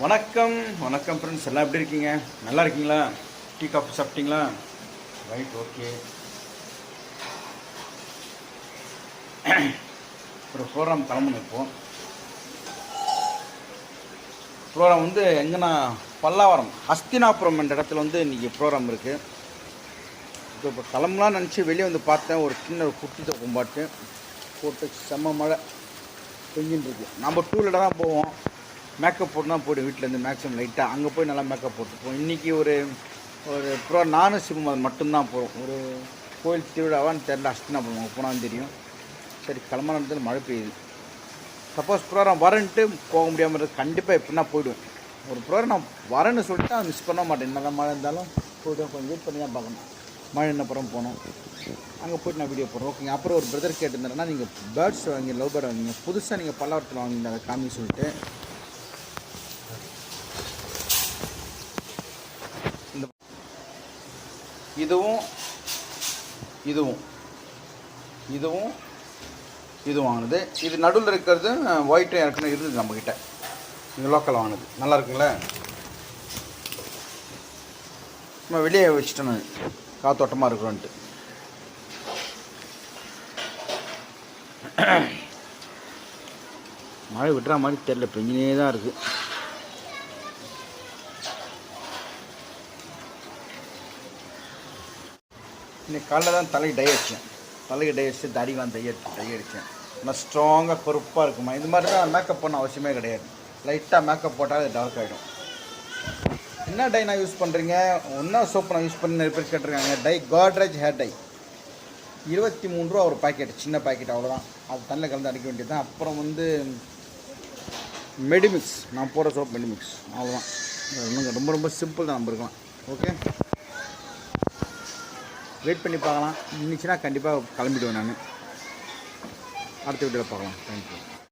வணக்கம் வணக்கம் ஃப்ரெண்ட்ஸ் எல்லாம் எப்படி இருக்கீங்க? நல்லா இருக்கீங்களா? டீ காஃபி சாப்பிட்டீங்களா? ரைட் ஓகே ஒரு ப்ரோக்ராம் கிளம்புன்னு இருப்போம் ப்ரோக்ராம் வந்து எங்கன்னா பல்லாவரம் ஹஸ்தினாபுரம் என்ற இடத்துல வந்து இன்றைக்கி ப்ரோக்ராம் இருக்குது இப்போ இப்போ கிளம்பலாம்னு நினச்சி வெளியே வந்து பார்த்தேன். ஒரு சின்ன ஒரு குட்டி கும்பாட்டு. பாட்டு போட்டு செம்ம மழை. பெஞ்சின்னு இருக்கு. நம்ம டூ வீலர் தான் போவோம். மேக்கப் போட்டு தான் போய்டும் வீட்டிலேருந்து மேக்ஸிமம் லைட்டாக அங்கே போய் நல்லா மேக்கப் போட்டுப்போம் இன்றைக்கி ஒரு ஒரு ப்ரோ நானும் சிவம் அது மட்டும்தான் போகிறோம் ஒரு கோயில் திருவிழாவான்னு தெரில அஸ்தினாபுரம் அங்கே போனாலும் தெரியும். சரி கிளம்ப நேரத்தில் மழை பெய்யுது. சப்போஸ் ப்ரோக்ராம் வரேன்ட்டு போக முடியாமல் கண்டிப்பாக எப்படின்னா போயிடுவேன். ஒரு ப்ரோக்ராம் நான் வரேன்னு சொல்லிட்டு நான் மிஸ் பண்ண மாட்டேன். என்னதான் மழை இருந்தாலும் போய்ட்டு கொஞ்சம் வெயிட் பண்ணி தான் பார்க்கணும். மழை என்னப்புறம் போனோம். அங்கே போயிட்டு நான் வீடியோ போடுறோம் ஓகேங்க அப்புறம் ஒரு பிரதர் கேட்டிருந்தாருன்னா நீங்கள் பேர்ட்ஸ் வாங்கி லவ் பேர்ட் வாங்கிங்க. புதுசாக நீங்கள் பல்லாவரத்தில் வாங்கிங்க அதை காமி சொல்லிட்டு. இதுவும் இதுவும். இதுவும் இது வாங்கினது இது நடுவில் இருக்கிறது ஒயிட்டும் ஏற்கனவே இருந்தது நம்மக்கிட்ட இது லோக்கல் வாங்கினது நல்லா இருக்குங்களே? நம்ம வெளியே வச்சுட்டேன் நான். காத்தோட்டமாக இருக்கிறோன்ட்டு. மழை விட்டுற மாதிரி தெரில பெஞ்சினே தான் இருக்குது இன்னைக்கு காலைல தான் தலைக்கு டை அடித்தேன் தலைக்கு டை அடிச்சு தடிவான் டை அடிச்சு டை அடித்தேன் ஆனால் ஸ்ட்ராங்காக பொறுப்பாக இருக்குமா? இது மாதிரி தான் மேக்கப் பண்ண அவசியமே கிடையாது. லைட்டாக மேக்கப் போட்டால் அது டார்க் ஆகிடும் என்ன டை நான் யூஸ் பண்ணுறீங்க ஒன்றா சோப்பு நான் யூஸ் பண்ணி நிறைய பேர் கேட்டிருக்காங்க. டை காட்ரேஜ் ஹேர் டை இருபத்தி மூணு ரூபா ஒரு பாக்கெட் சின்ன பாக்கெட் அவ்வளோதான் அது தண்ணியில் கலந்து அடிக்க வேண்டியது தான் அப்புறம் வந்து மெடிமிக்ஸ் நான் போடுற சோப் மெடிமிக்ஸ் அவ்வளோதான் ரொம்ப ரொம்ப சிம்பிள் தான் நம்ம இருக்கலாம். ஓகே வெயிட் பண்ணி பார்க்கலாம். இருந்துச்சுன்னா கண்டிப்பாக கிளம்பிடுவேன் நான். அடுத்த வீடியோவில் பார்க்கலாம். தேங்க்யூ